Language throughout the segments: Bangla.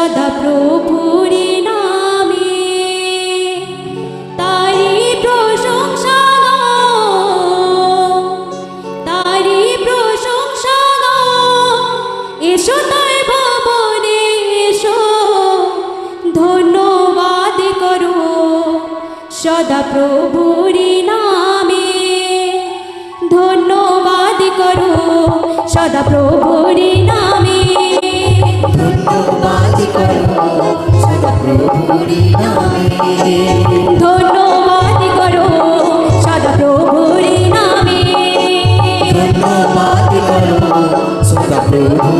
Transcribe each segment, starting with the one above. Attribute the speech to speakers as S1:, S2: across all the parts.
S1: সদা প্রভুরে নামে। তারি প্রশংসা তারি প্রশংসা এসো তার ভবনে, এসো, ধন্যবাদ করো সদা প্রভুরে নামে। ধন্যবাদ করো সদা প্রভুরে নামে।
S2: ধন্যবাদ করো সদপ্রভুর নামে। ধন্যবাদ করো সদপ্রভুর নামে
S1: ধন্যবাদ করো সদপ্রভু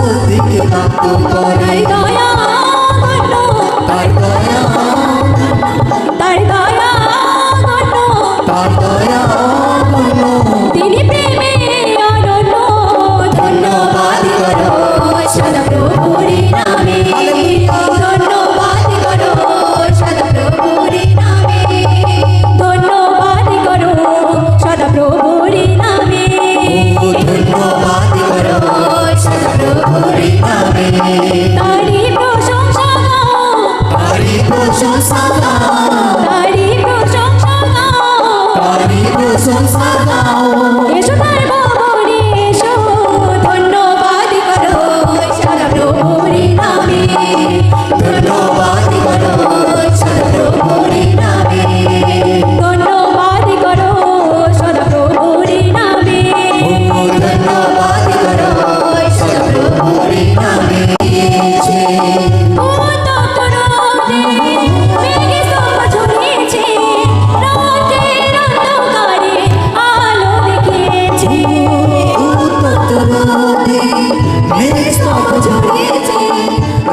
S1: মুক্তিকে প্রাপ্ত করে
S2: তার
S1: দয়া
S2: তার দয়া
S1: তার দয়া তিনি প্রেমে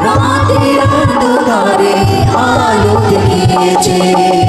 S1: রাতের অন্ধকারে আলো দেখিয়েছে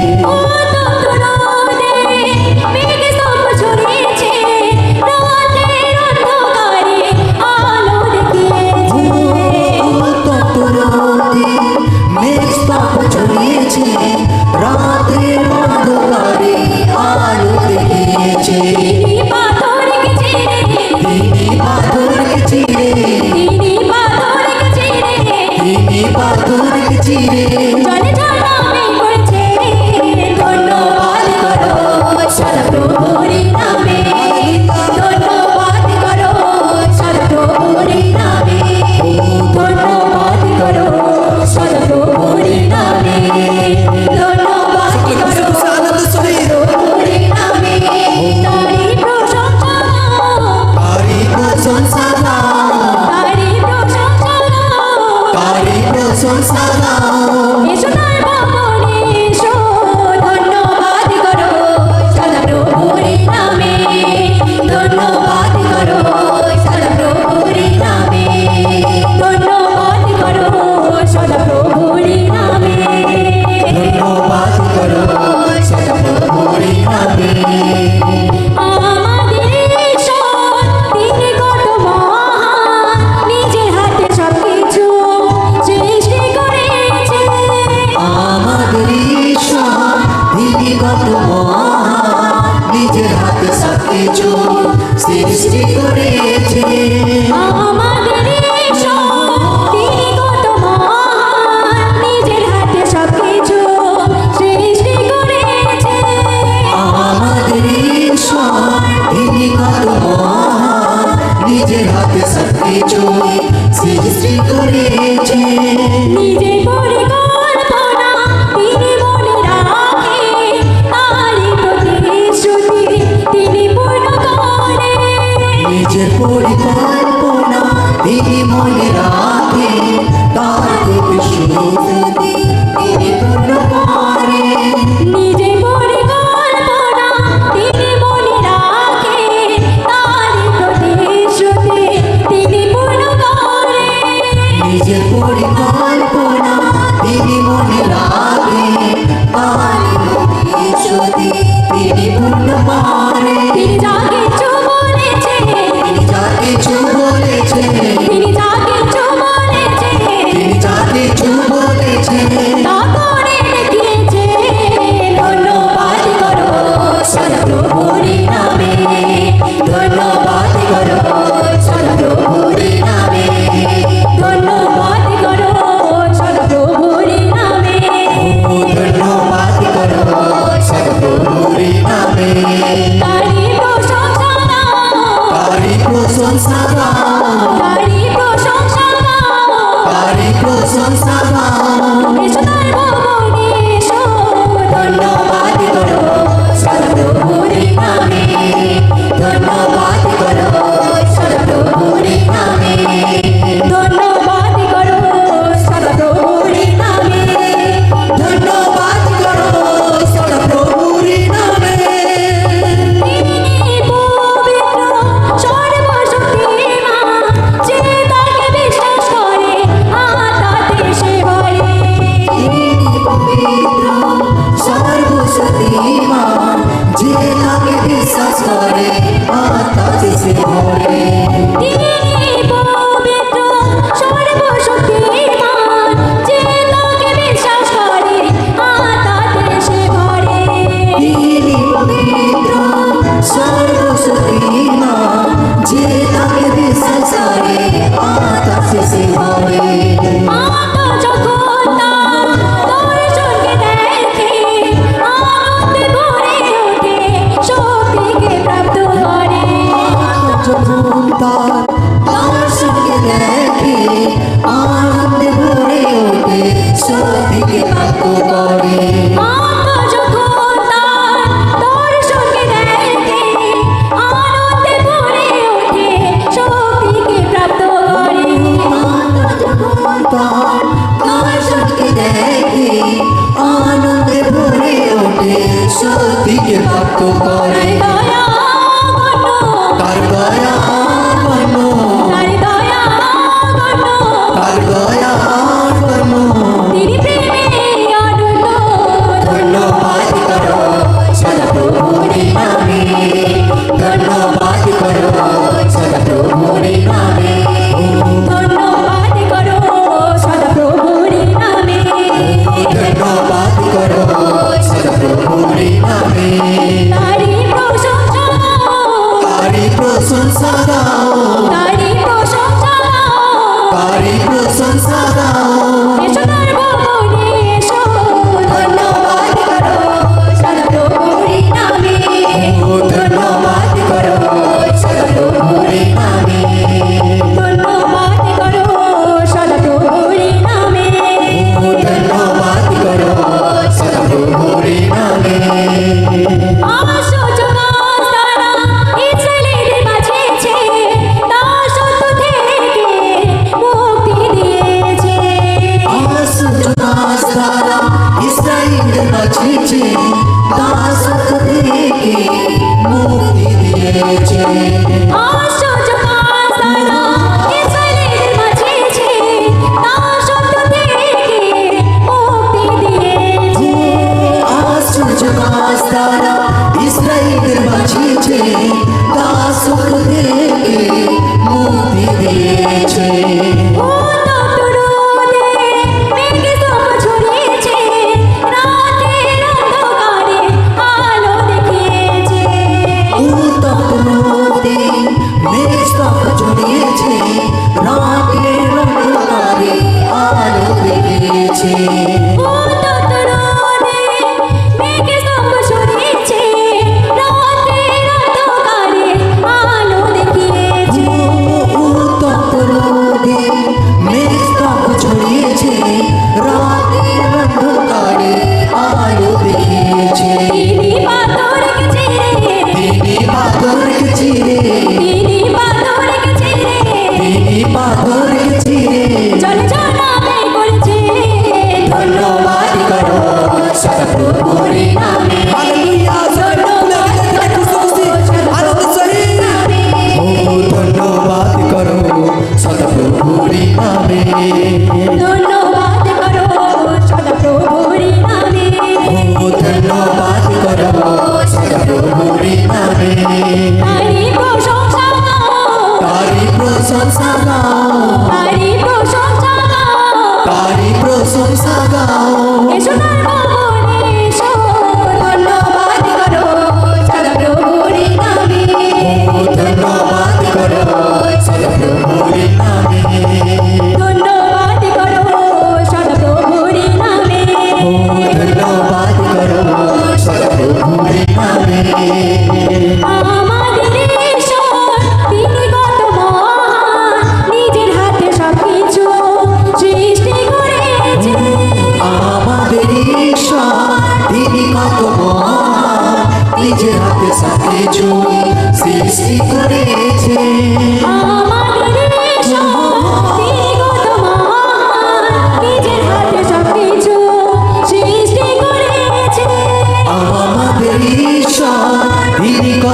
S2: দিয়েছে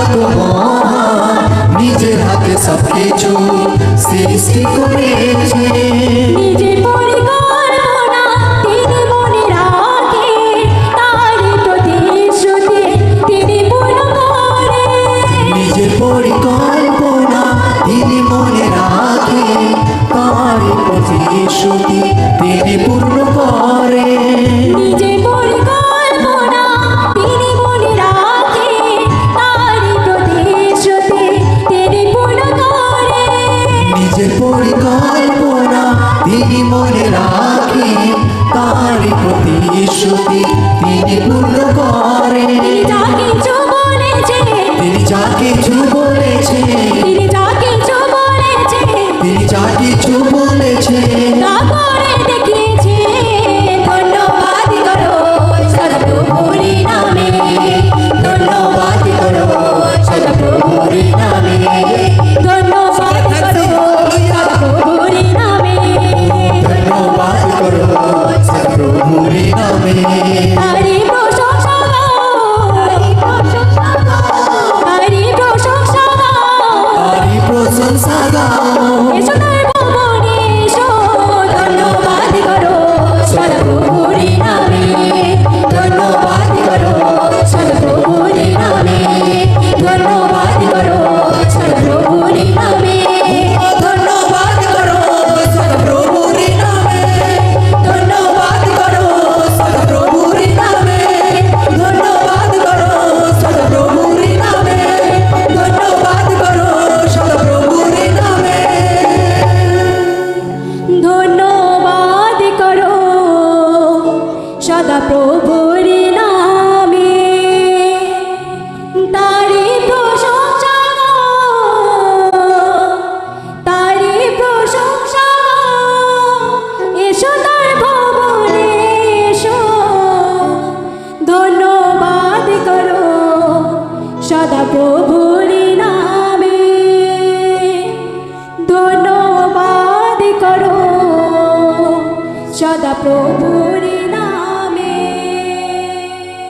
S1: ভগবান নিজের হাতে সব
S2: কিছু সৃষ্টি করেছে।
S1: তিনি মনে রাখে
S2: তার প্রতিশ্রুতি তিনি পূর্ণ করে
S1: তিনি যা কিছু বলেছে
S2: তিনি যা কিছু বলেছে
S1: তিনি ধন্যবাদ করো সদপ্রভুরি করো সদপ্রভুরি